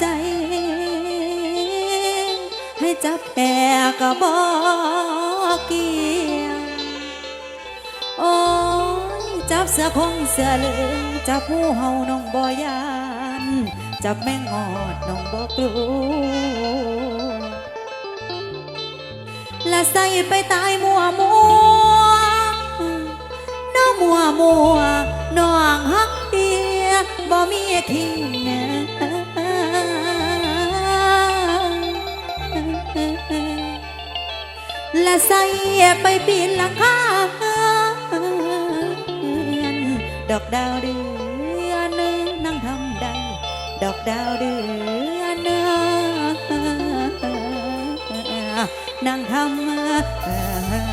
ใจ ให้จับแพรก็บอกเกี่ยวโอ้ยจับเสือคงเสือเหลืองจับผู้เฮาน้องบ่ยานจับแม่งอดน้องบ่กลัวและใส่ไปตายมัวมัวน้องมัวมัวน้องฮักเดียบ่มีที่และใส่ไปปีนหลังคาดอกดาวเดือนนั่งทำได้ดอกดาวเดือนนั่งทำ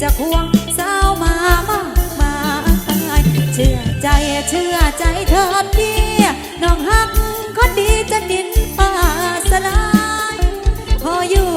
จะควงสาวมามากมายเชื่อใจเชื่อใจเธอพี่น้องฮักคนดีจะดินป่าสลายพออยู่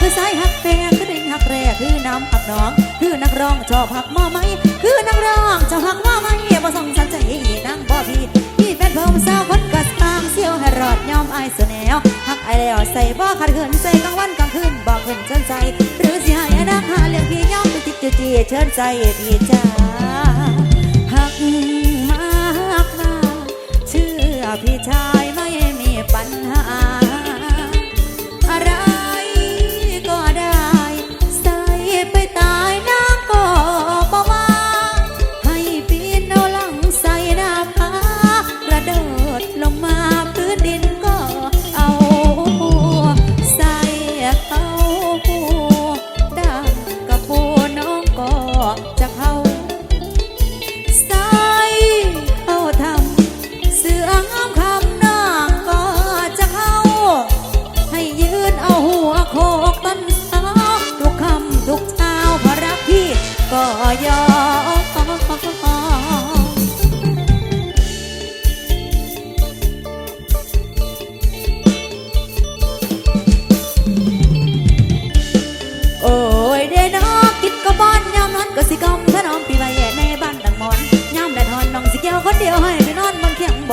คือสายหักแฟนคือดิ่งหักแรกคือน้ำหักน้อง คือนักร้องชอบหักมอไหม คือนักร้องชอบหักมอไหมบ่ส่งสันใจนั่งบ่พี่พี่แฟนผมสาวคนก็สร้างเสียวให้รอดยอมอายสุแนวหักไอายแล้วใส่บ่ขัดขืนใส่กลางวันกลางคืนบอกขึ้นเชิญใจ หรือสิให้นักหาเรื่องพี่ยอมไปจิตจุจีเชิญใจพี่จ้าหักมาหักมาเชื่อพี่ชายไม่มีปัญหา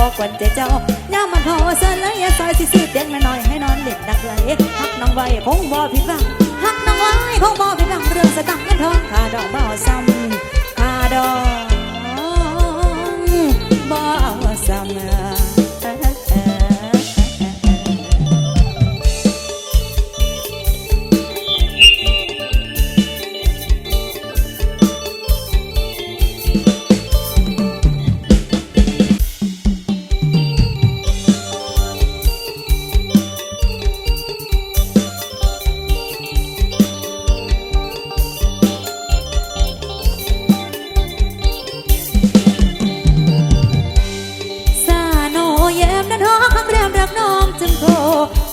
บอกกวนใจเจ้าย่ามันพอเสนเลยซอยสิซื้อเตียงน้อยให้นอนเล่นดักไหลฮักน้องไว้คงบ่ผิดหวังฮักน้องไว้คงบ่ผิดหวังเรื่องสตังค์เงินทองค่าดอกบ่ซ้ำค่าดอกบ่ซ้ำ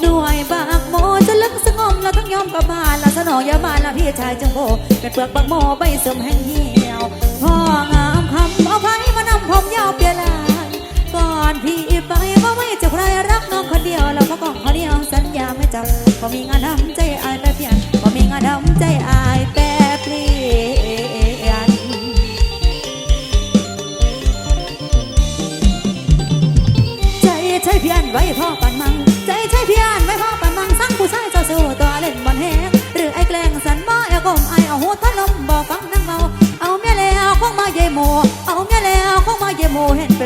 หน่วยบากโมจะลึกสงมเราต้องยอมกับบานละสนองยาบาละพี่ชายจังโบเป็นเปลือกบักโมใบเสริมแห้งเหี่ยวพ่องามคำเอาไผ่มานำผมยาวเปียลายก่อนพี่ไปว่าไม่จะใครรักน้องคนเดียวแล้วก็กองคนเดียวสัญญาไม่จำพอมีงานทำใจอายไปรเปลี่ยนพอมีงานทำใจอาย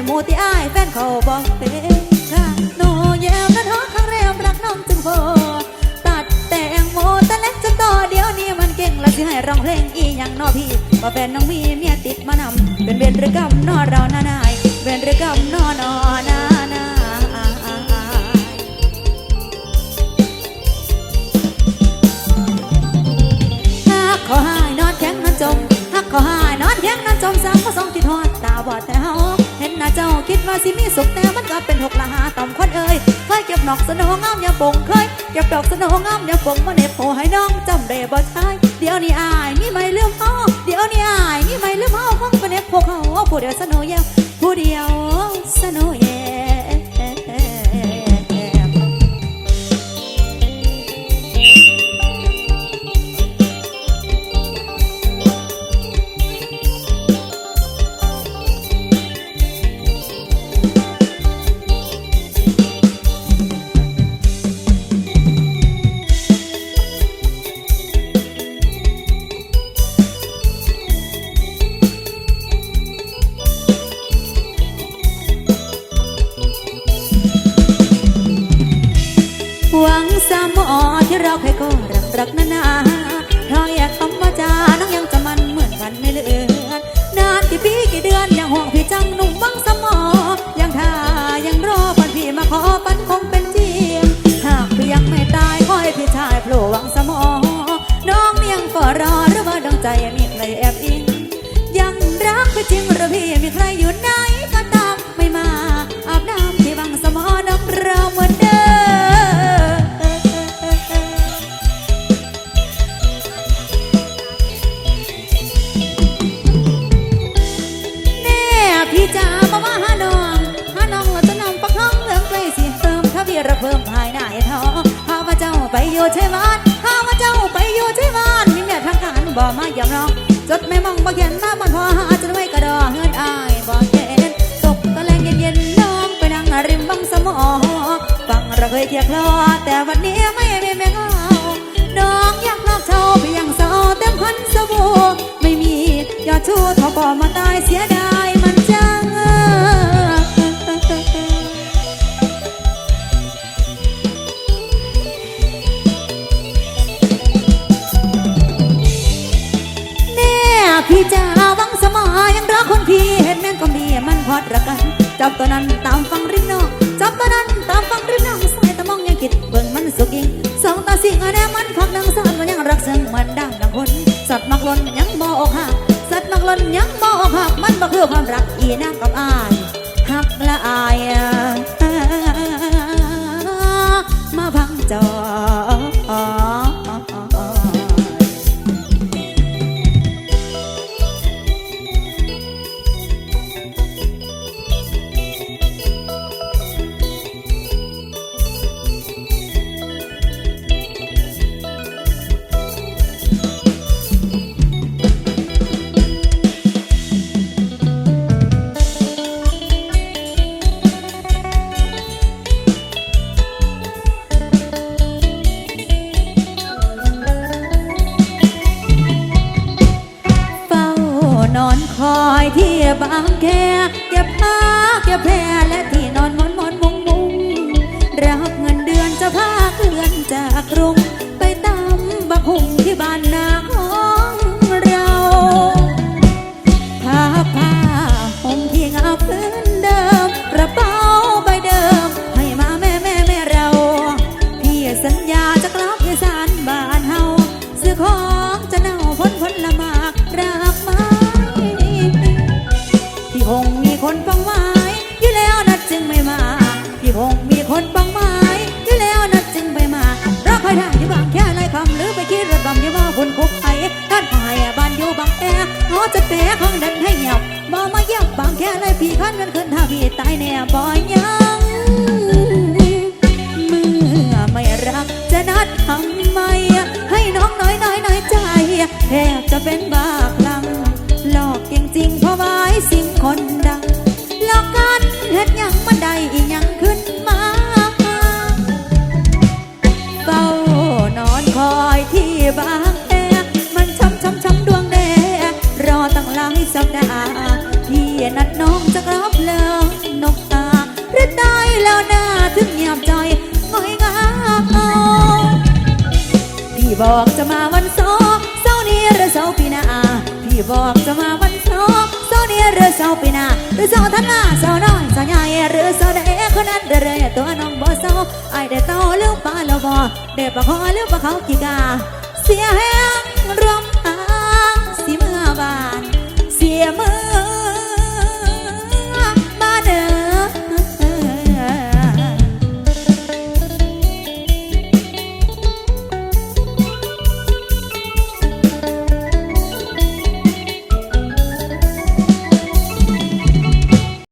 มูที่อ้ายแฟนเขาบอกเป็นค่ะโนแยมนั้นท้อข้างเรมรักน้องจึงพอตัดแต่งโมแต่เล็กจนต่อเดี๋ยวนี้มันเก่งและสิให้ร้องเพลงอีหยังนอพี่ว่าแฟนน้องมีเมียติดมานำเป็นเวรหรือกรรมนอเราหน้านายเวรหรือกรรมนอนอนาย ว่าสิมีสุขแต่มันก็เป็นหกละหาต่อมคนเอ่ยเคยเก็บดอกสนองามอย่าบงเคยเก็บดอกสนองามอย่าบงมาเน็บโหให้น้องจำได้บ่ใช่เดี๋ยวนี้อายมีไม่ลืมเฮาเดี๋ยวนี้อายมีไม่ลืมเฮาคงเป็นเน็บพวกเขาผู้เดียวสนเยาว ไปอยู่บ้านข้าว่าเจ้าไปอยู่ใช่บ้านมีแม่ทางการบ่มาอย่าน้องจดไม่มองบ่เขียนมาบนพอหาจะไว้กระดอเงินอายบ่เห็นตกตะแลงเย็นๆน้องไปนั่งริมบังสมอฟังเราเคยเคียคลอแต่วันนี้ไม่มีแม่เงาน้องอยากลอกเท่าเพียงเสาเต็มพันสบู่ไม่มียอดชูเท่าก็มาตายเสียดาย จับตัวนั้นตาม แทบจะเป็นบ้าคลั่งหลอกจริงๆเพราะไว้สิ่งคนดัง หลอกกันเห็นยังมันได้อีหยังขึ้นมาเฝ้านอนคอยที่บางแอมันช้ำช้ำช้ำดวงแดงรอตั้งหลายสัปดาห์พี่นัดน้องจะกลับเลิงนกตาหรือได้แล้วนะถึงเงียบใจง่อยงาพี่บอกจะมาวันสาร์ เร์นี้หรือเสาปีนาพี่บอกจะมาวันเสาร์เสาร์นี้หรือเสาปีนาหรือเสาร์ธันวาเสาน้อยเสาใหญ่หรือเสาร์ใดคนนั้นเรื่อยตัวน้องบ่เสาไอายได้เต่าเลี้ยวปลาแล้วบ่ได้ปลาคอเลี้ยวปลาเขากีกา